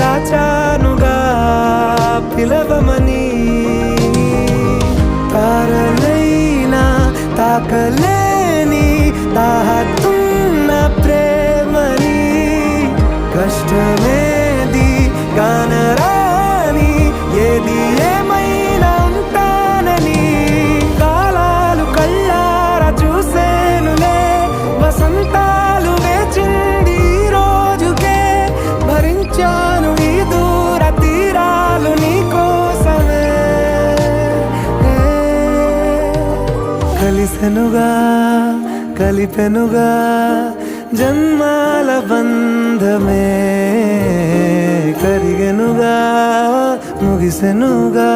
దాచానుగా పిలవమని. కారణైన తాకలేని తాహతున్న ప్రేమని కష్టమే కలిసెనుగా కలిపెనుగా జన్మాల బంధమే కరిగెనుగా ముగిసెనుగా.